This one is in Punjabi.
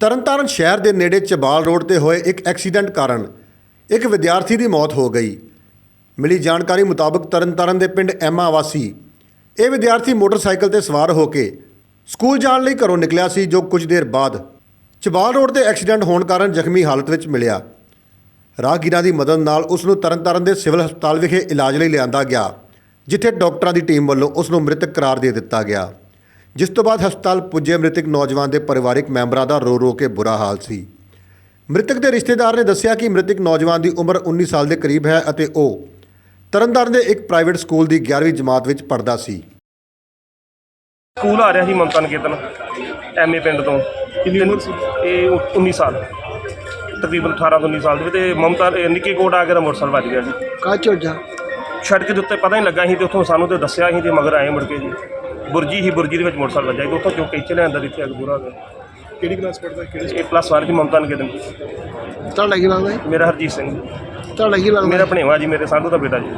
ਤਰਨਤਾਰਨ ਸ਼ਹਿਰ ਦੇ ਨੇੜੇ ਚਬਾਲ ਰੋਡ ਤੇ ਹੋਏ ਇੱਕ ਐਕਸੀਡੈਂਟ ਕਾਰਨ ਇੱਕ ਵਿਦਿਆਰਥੀ ਦੀ ਮੌਤ ਹੋ ਗਈ। ਮਿਲੀ ਜਾਣਕਾਰੀ ਮੁਤਾਬਕ ਤਰਨਤਾਰਨ ਦੇ ਪਿੰਡ ਐਮਾ ਵਾਸੀ, ਇਹ ਵਿਦਿਆਰਥੀ ਮੋਟਰਸਾਈਕਲ ਤੇ ਸਵਾਰ ਹੋ ਕੇ ਸਕੂਲ ਜਾਣ ਲਈ ਘਰੋਂ ਨਿਕਲਿਆ ਸੀ ਜੋ ਕੁਝ ਦੇਰ ਬਾਅਦ ਚਬਾਲ ਰੋਡ ਤੇ ਐਕਸੀਡੈਂਟ ਹੋਣ ਕਾਰਨ ਜ਼ਖਮੀ ਹਾਲਤ ਵਿੱਚ ਮਿਲਿਆ। ਰਾਹਗੀਰਾਂ ਦੀ ਮਦਦ ਨਾਲ ਉਸ ਨੂੰ ਤਰਨਤਾਰਨ ਦੇ ਸਿਵਲ ਹਸਪਤਾਲ ਵਿਖੇ ਇਲਾਜ ਲਈ ਲਿਆਂਦਾ ਗਿਆ, ਜਿੱਥੇ ਡਾਕਟਰਾਂ ਦੀ ਟੀਮ ਵੱਲੋਂ ਉਸ ਨੂੰ ਮ੍ਰਿਤਕ ਕਰਾਰ ਦੇ ਦਿੱਤਾ ਗਿਆ। ਜਿਸ ਤੋਂ ਬਾਅਦ ਹਸਪਤਾਲ ਪੁੱਜੇ ਮ੍ਰਿਤਕ ਨੌਜਵਾਨ ਦੇ ਪਰਿਵਾਰਕ ਮੈਂਬਰਾਂ ਦਾ ਰੋ ਰੋ ਕੇ ਬੁਰਾ ਹਾਲ ਸੀ। ਮ੍ਰਿਤਕ ਦੇ ਰਿਸ਼ਤੇਦਾਰ ਨੇ ਦੱਸਿਆ ਕਿ ਮ੍ਰਿਤਕ ਨੌਜਵਾਨ ਦੀ ਉਮਰ 19 ਸਾਲ ਦੇ ਕਰੀਬ ਹੈ ਅਤੇ ਉਹ ਤਰਨਤਾਰਨ ਦੇ ਇੱਕ ਪ੍ਰਾਈਵੇਟ ਸਕੂਲ ਦੀ 11ਵੀਂ ਜਮਾਤ ਵਿੱਚ ਪੜ੍ਹਦਾ ਸੀ। ਸਕੂਲ ਆ ਰਿਹਾ ਸੀ ਮਮਤਾ ਨਿਕੇਤਨ ਐਮਏ ਪਿੰਡ ਤੋਂ। ਕਿੰਨੀ ਉਮਰ ਸੀ? ਇਹ ਉ- 19 ਸਾਲ। ਤਕਰੀਬਨ 18 ਤੋਂ 19 ਸਾਲ ਦੇ ਵਿੱਚ ਤੇ ਮਮਤਾ ਇਹ ਨਿੱਕੀ ਕੋਟ ਆ ਕੇ ਦਾ ਮੋਟਰਸਾਈਕਲ ਵੱਜ ਗਿਆ ਸੀ ਕਾਚੋ ਜਾ ਸੜਕ ਦੇ ਉੱਤੇ ਪਤਾ ਹੀ ਲੱਗਾ ਸੀ ਤੇ ਉੱਥੋਂ ਸਾਨੂੰ ਤੇ ਦੱਸਿਆ ਸੀ ਤੇ ਮਗਰ ਆਏ ਮੁੜ ਕੇ ਜੀ। ਬੁਰਜੀ ਹੀ ਬੁਰਜੀ ਦੇ ਵਿੱਚ ਮੋਟਰਸਾਈਕਲ ਵੱਜਾ ਤੇ ਉੱਥੋਂ ਚੁੱਕ ਕੇ ਇੱਥੇ ਲਿਆਂਦਾ ਇੱਥੇ ਅੱਗ ਬੁਰਾ ਹੋ ਗਿਆ ਕਿਹੜੀ ਕਲਾਸ ਪੜਦਾ ਕਿਹੜੇ ਇਹ ਪਲੱਸ 1 ਦੀ ਮਮਤਾ ਨਿਕੇਤਨ ਤੁਹਾਡਾ ਕੀ ਲੱਗਦਾ ਜੀ? ਮੇਰਾ ਹਰਜੀਤ ਸਿੰਘ ਤੁਹਾਡਾ ਕੀ ਲੱਗਦਾ ਮੇਰਾ ਭਣੇਵਾ ਜੀ ਮੇਰੇ ਸਾਧੂ ਦਾ ਬੇਟਾ ਜੀ।